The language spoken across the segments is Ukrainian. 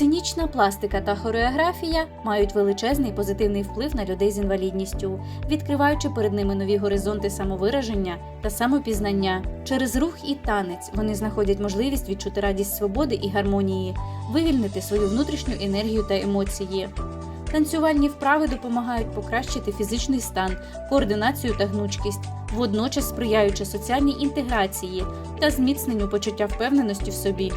Сценічна пластика та хореографія мають величезний позитивний вплив на людей з інвалідністю, відкриваючи перед ними нові горизонти самовираження та самопізнання. Через рух і танець вони знаходять можливість відчути радість свободи і гармонії, вивільнити свою внутрішню енергію та емоції. Танцювальні вправи допомагають покращити фізичний стан, координацію та гнучкість, водночас сприяючи соціальній інтеграції та зміцненню почуття впевненості в собі.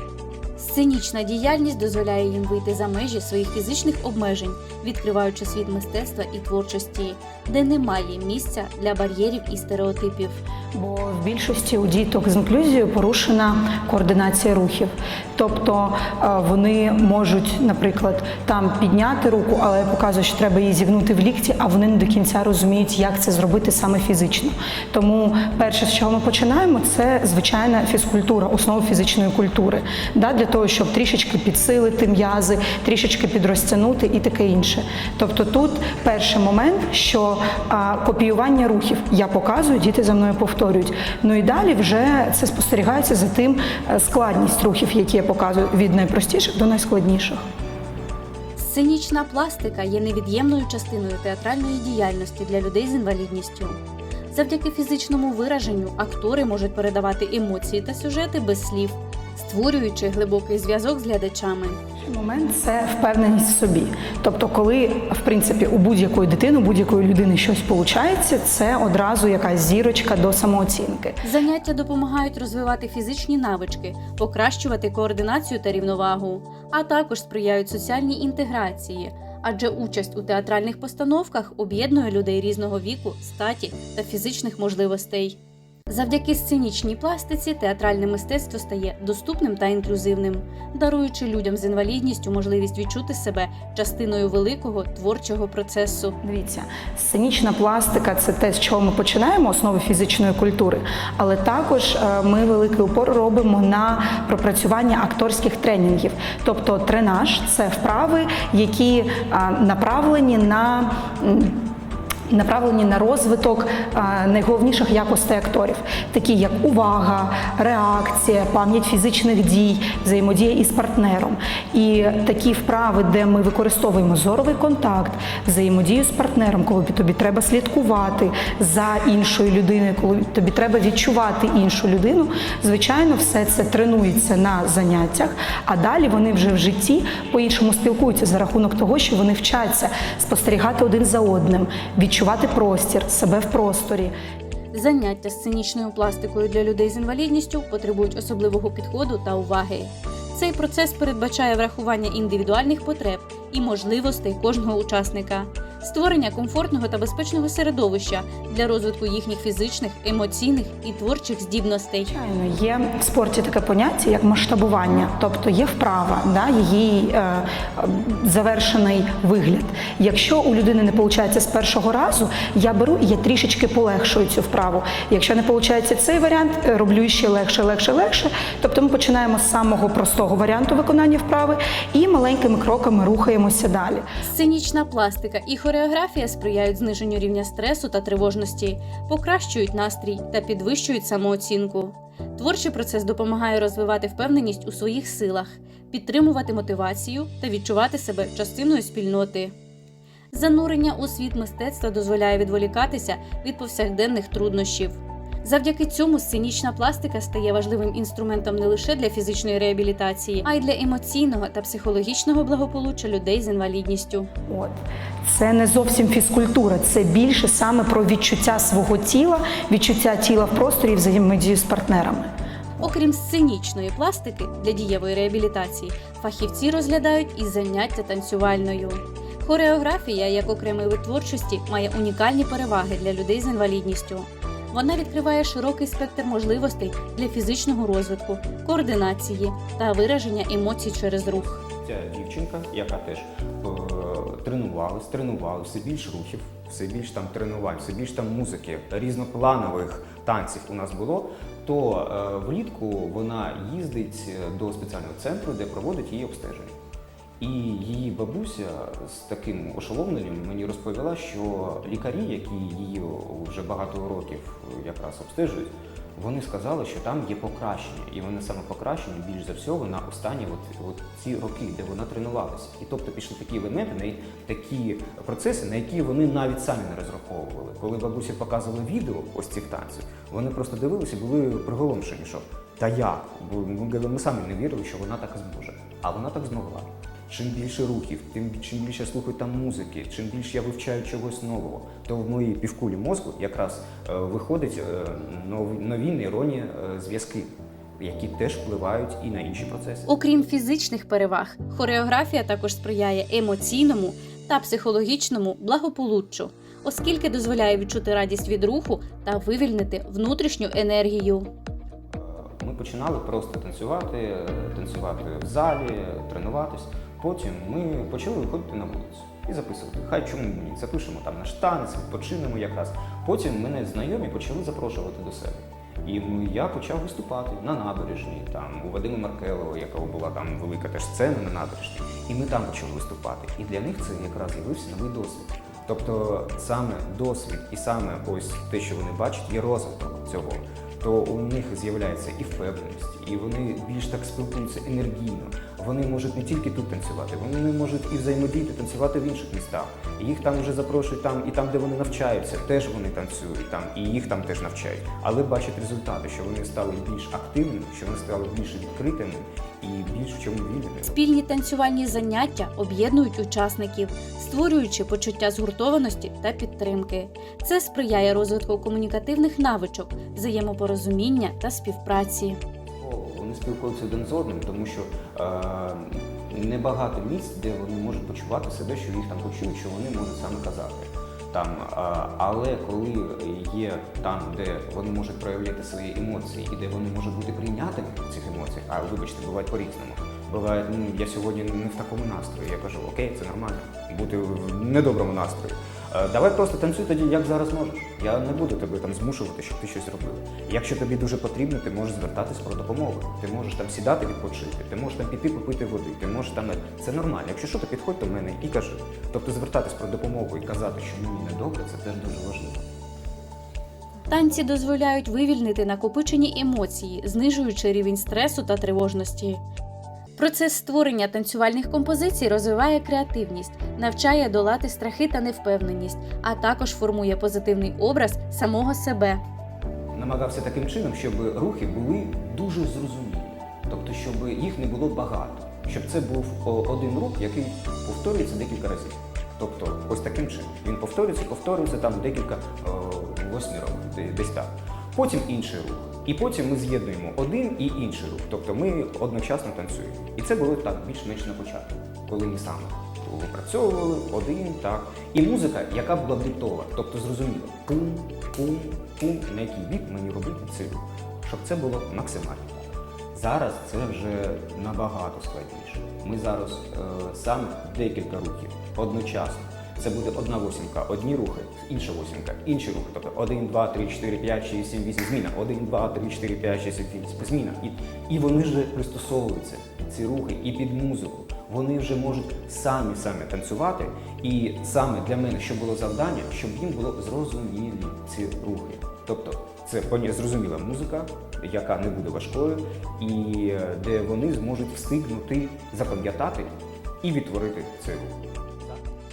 Сценічна діяльність дозволяє їм вийти за межі своїх фізичних обмежень, відкриваючи світ мистецтва і творчості, де немає місця для бар'єрів і стереотипів. Бо в більшості у діток з інклюзією порушена координація рухів. Тобто е, вони можуть, наприклад, там підняти руку, але я показую, що треба її зігнути в лікті, а вони не до кінця розуміють, як це зробити саме фізично. Тому перше, з чого ми починаємо, це звичайна фізкультура, основа фізичної культури, для того, щоб трішечки підсилити м'язи, трішечки підрозтягнути і таке інше. Тобто тут перший момент, що а, копіювання рухів я показую, діти за мною повторюють. Ну і далі вже це спостерігається за тим е, складність рухів, які я показую від найпростіших до найскладніших. Сценічна пластика є невід'ємною частиною театральної діяльності для людей з інвалідністю. Завдяки фізичному вираженню актори можуть передавати емоції та сюжети без слів, створюючи глибокий зв'язок з глядачами. Момент це впевненість в собі. Тобто, коли в принципі у будь-якої дитини, у будь-якої людини щось виходить, це одразу якась зірочка до самооцінки. Заняття допомагають розвивати фізичні навички, покращувати координацію та рівновагу, а також сприяють соціальній інтеграції, адже участь у театральних постановках об'єднує людей різного віку, статі та фізичних можливостей. Завдяки сценічній пластиці театральне мистецтво стає доступним та інклюзивним, даруючи людям з інвалідністю можливість відчути себе частиною великого творчого процесу. Дивіться, сценічна пластика це те, з чого ми починаємо, основи фізичної культури. Але також е, ми великий упор робимо на пропрацювання акторських тренінгів. Тобто тренаж це вправи, які е, направлені на. Направлені на розвиток найголовніших якостей акторів, такі як увага, реакція, пам'ять фізичних дій, взаємодія із партнером. І такі вправи, де ми використовуємо зоровий контакт, взаємодію з партнером, коли тобі треба слідкувати за іншою людиною, коли тобі треба відчувати іншу людину. Звичайно, все це тренується на заняттях, а далі вони вже в житті по-іншому спілкуються за рахунок того, що вони вчаться спостерігати один за одним, відчувати простір, себе в просторі. Заняття сценічною пластикою для людей з інвалідністю потребують особливого підходу та уваги. Цей процес передбачає врахування індивідуальних потреб і можливостей кожного учасника, створення комфортного та безпечного середовища для розвитку їхніх фізичних, емоційних і творчих здібностей. Звичайно, є в спорті таке поняття як масштабування, тобто є вправа, да, її е, завершений вигляд. Якщо у людини не виходить з першого разу, я беру і я трішечки полегшую цю вправу. Якщо не виходить цей варіант, е, роблю ще легше, легше, легше. Тобто ми починаємо з самого простого варіанту виконання вправи і маленькими кроками рухаємося далі. Сценічна пластика і хореографія сприяють зниженню рівня стресу та тривожності, покращують настрій та підвищують самооцінку. Творчий процес допомагає розвивати впевненість у своїх силах, підтримувати мотивацію та відчувати себе частиною спільноти. Занурення у світ мистецтва дозволяє відволікатися від повсякденних труднощів. Завдяки цьому сценічна пластика стає важливим інструментом не лише для фізичної реабілітації, а й для емоційного та психологічного благополуччя людей з інвалідністю. От це не зовсім фізкультура, це більше саме про відчуття свого тіла, відчуття тіла в просторі і взаємодію з партнерами. Окрім сценічної пластики для дієвої реабілітації, фахівці розглядають і заняття танцювальною. Хореографія, як окремий вид творчості, має унікальні переваги для людей з інвалідністю. Вона відкриває широкий спектр можливостей для фізичного розвитку, координації та вираження емоцій через рух. Ця дівчинка, яка теж е, тренувалась, тренувалась, все більш рухів, все більш там тренувань, все більш там музики, різнопланових танців у нас було, то е, влітку вона їздить до спеціального центру, де проводить її обстеження. І її бабуся з таким ошеломленням мені розповіла, що лікарі, які її вже багато років якраз обстежують, вони сказали, що там є покращення, і вони саме покращені більш за всього на останні от, от ці роки, де вона тренувалася. І тобто пішли такі елементи, такі процеси, на які вони навіть самі не розраховували. Коли бабусі показували відео ось цих танців, вони просто дивилися, були приголомшені, що та як? Бо ми, ми самі не вірили, що вона так зможе. А вона так змогла. Чим більше рухів, тим чим більше слухаю там музики, чим більше я вивчаю чогось нового, то в моїй півкулі мозку якраз е, виходять е, нові, нові нейронні е, зв'язки, які теж впливають і на інші процеси. Окрім фізичних переваг, хореографія також сприяє емоційному та психологічному благополуччю, оскільки дозволяє відчути радість від руху та вивільнити внутрішню енергію. Е, Ми починали просто танцювати, е, танцювати в залі, тренуватись. Потім ми почали виходити на вулицю і записувати. Хай чому ні? Запишемо там наш танець, відпочинемо якраз. Потім мене знайомі почали запрошувати до себе. І ну, я почав виступати на набережній, там у Вадима Маркелова, яка була там велика теж сцена на набережній. І ми там почали виступати. І для них це якраз з'явився новий досвід. Тобто саме досвід і саме ось те, що вони бачать, є розвиток цього. То у них з'являється і впевненість, і вони більш так спілкуються енергійно. Вони можуть не тільки тут танцювати, вони можуть і взаємодіяти, танцювати в інших містах. І їх там вже запрошують там, і там, де вони навчаються, теж вони танцюють там, і їх там теж навчають. Але бачать результати, що вони стали більш активними, що вони стали більш відкритими і більш в чому вільними. Спільні танцювальні заняття об'єднують учасників, створюючи почуття згуртованості та підтримки. Це сприяє розвитку комунікативних навичок, взаємопорозуміння та співпраці. Спілкуються один з одним, тому що е, небагато місць, де вони можуть почувати себе, що їх там почують, що вони можуть саме казати. Там, е, але коли є там, де вони можуть проявляти свої емоції і де вони можуть бути прийнятими цих емоціях, а вибачте, бувають по-різному. Буває, ну я сьогодні не в такому настрої. Я кажу, окей, це нормально, бути в недоброму настрої. Е, Давай просто танцюй тоді, як зараз можеш. Я не буду тебе там змушувати, щоб ти щось робив. Якщо тобі дуже потрібно, ти можеш звертатись про допомогу. Ти можеш там сідати відпочити, ти можеш там піти попити води, ти можеш там це нормально. Якщо що, то підходь до мене і кажи. Тобто звертатись про допомогу і казати, що мені недобре, це теж дуже важливо. Танці дозволяють вивільнити накопичені емоції, знижуючи рівень стресу та тривожності. Процес створення танцювальних композицій розвиває креативність, навчає долати страхи та невпевненість, а також формує позитивний образ самого себе. намагався таким чином, щоб рухи були дуже зрозумілі, тобто, щоб їх не було багато, щоб це був один рух, який повторюється декілька разів. Тобто, ось таким чином. Він повторюється, повторюється там декілька восьми років, десь так. Потім інший рух. І потім ми з'єднуємо один і інший рух. Тобто ми одночасно танцюємо. І це було так більш-менш на початку, коли ми саме випрацьовували один, так. І музика, яка була бітова, тобто зрозуміло, пум, пум, пум, на який бік мені робити цей рух, щоб це було максимально. Зараз це вже набагато складніше. Ми зараз е, саме декілька рухів одночасно. Це буде одна восімка, одні рухи, інша восімка, інші рухи. Тобто 1, 2, 3, 4, 5, 6, 7, 8, зміна. 1, 2, 3, 4, 5, 6, 7, 8, зміна. І, і вони вже пристосовуються, ці рухи, і під музику. Вони вже можуть самі самі танцювати. І саме для мене, що було завдання, щоб їм було зрозумілі ці рухи. Тобто це зрозуміла музика, яка не буде важкою, і е, де вони зможуть встигнути запам'ятати і відтворити цей рух.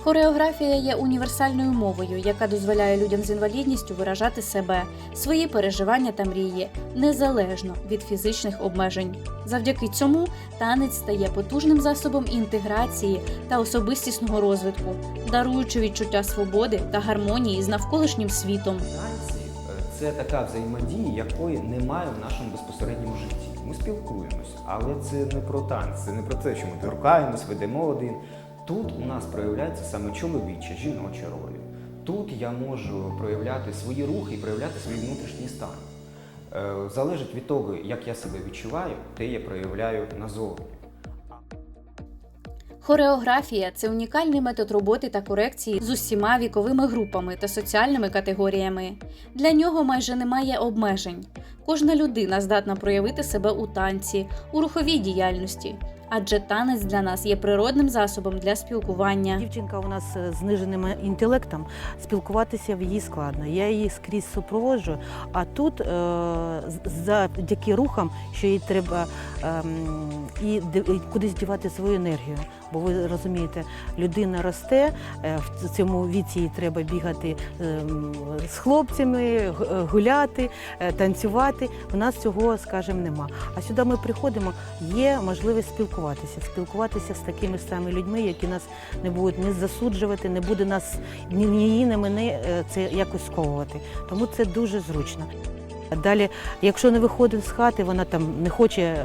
Хореографія є універсальною мовою, яка дозволяє людям з інвалідністю виражати себе, свої переживання та мрії, незалежно від фізичних обмежень. Завдяки цьому танець стає потужним засобом інтеграції та особистісного розвитку, даруючи відчуття свободи та гармонії з навколишнім світом. Е, це така взаємодія, якої немає в нашому безпосередньому житті. Ми спілкуємось, але це не про танці, це не про те, що ми торкаємось, ведемо один. Тут у нас проявляється саме чоловіча, жіноча роль. Тут я можу проявляти свої рухи і проявляти свій внутрішній стан. Е, Залежить від того, як я себе відчуваю, те я проявляю назовні. Хореографія це унікальний метод роботи та корекції з усіма віковими групами та соціальними категоріями. Для нього майже немає обмежень. Кожна людина здатна проявити себе у танці, у руховій діяльності. Адже танець для нас є природним засобом для спілкування. Дівчинка у нас е, з зниженим інтелектом, спілкуватися в її складно. Я її скрізь супроводжую. А тут е, завдяки рухам, що їй треба і кудись дівати свою енергію. Бо ви розумієте, людина росте, е, в цьому віці їй треба бігати ем, з хлопцями, е, гуляти, е, танцювати. У нас цього, скажімо, нема. А сюди ми приходимо, є можливість спілкуватися, спілкуватися з такими самими людьми, які нас не будуть не засуджувати, не буде нас ні, її, ні мене це якось сковувати. Тому це дуже зручно. Далі, якщо не виходить з хати, вона там не хоче е,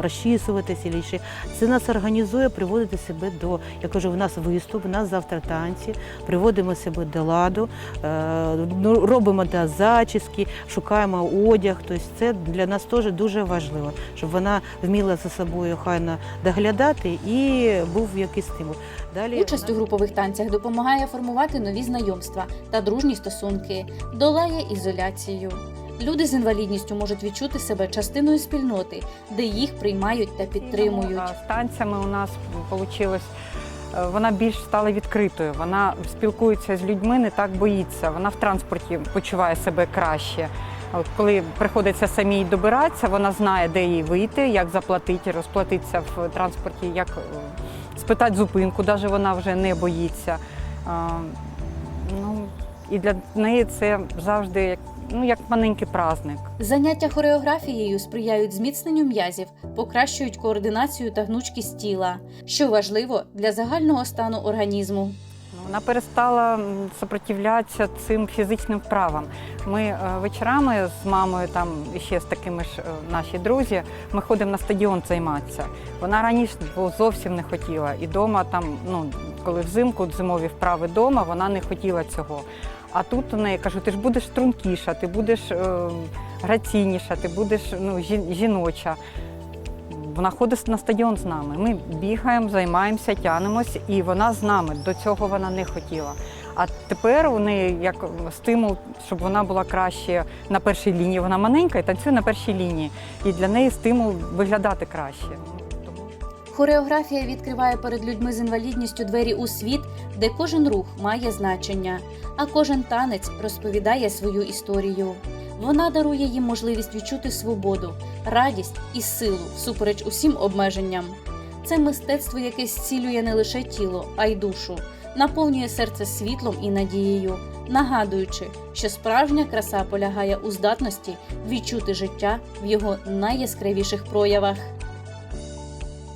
розчісуватися, ще, це нас організує приводити себе до. Я кажу, в нас виступ, у нас завтра танці, приводимо себе до ладу, е, ну, робимо да, зачіски, шукаємо одяг. Тобто це для нас теж дуже важливо, щоб вона вміла за собою хайно доглядати і був якийсь стимул. Далі Участь у групових танцях допомагає формувати нові знайомства та дружні стосунки, долає ізоляцію. Люди з інвалідністю можуть відчути себе частиною спільноти, де їх приймають та підтримують. З у нас вийшло. Вона більш стала відкритою. Вона спілкується з людьми, не так боїться. Вона в транспорті почуває себе краще. Коли приходиться самій добиратися, вона знає, де їй вийти, як заплатити, розплатитися в транспорті, як е, спитати зупинку, навіть вона вже не боїться. Ну, і для неї це завжди ну, як маленький праздник. Заняття хореографією сприяють зміцненню м'язів, покращують координацію та гнучкість тіла, що важливо для загального стану організму. Вона перестала сопротивлятися цим фізичним вправам. Ми е, вечорами з мамою, там і ще з такими ж е, наші друзі, ми ходимо на стадіон займатися. Вона раніше зовсім не хотіла. І вдома, там, ну, коли взимку зимові вправи вдома, вона не хотіла цього. А тут у неї кажу, ти ж будеш стрункіша, ти будеш е, граційніша, ти будеш ну, жіноча. Вона ходить на стадіон з нами. Ми бігаємо, займаємося, тянемось, і вона з нами. До цього вона не хотіла. А тепер у неї як стимул, щоб вона була краще на першій лінії. Вона маленька і танцює на першій лінії. І для неї стимул виглядати краще. Хореографія відкриває перед людьми з інвалідністю двері у світ, де кожен рух має значення, а кожен танець розповідає свою історію. Вона дарує їм можливість відчути свободу, радість і силу всупереч усім обмеженням. Це мистецтво, яке зцілює не лише тіло, а й душу, наповнює серце світлом і надією, нагадуючи, що справжня краса полягає у здатності відчути життя в його найяскравіших проявах.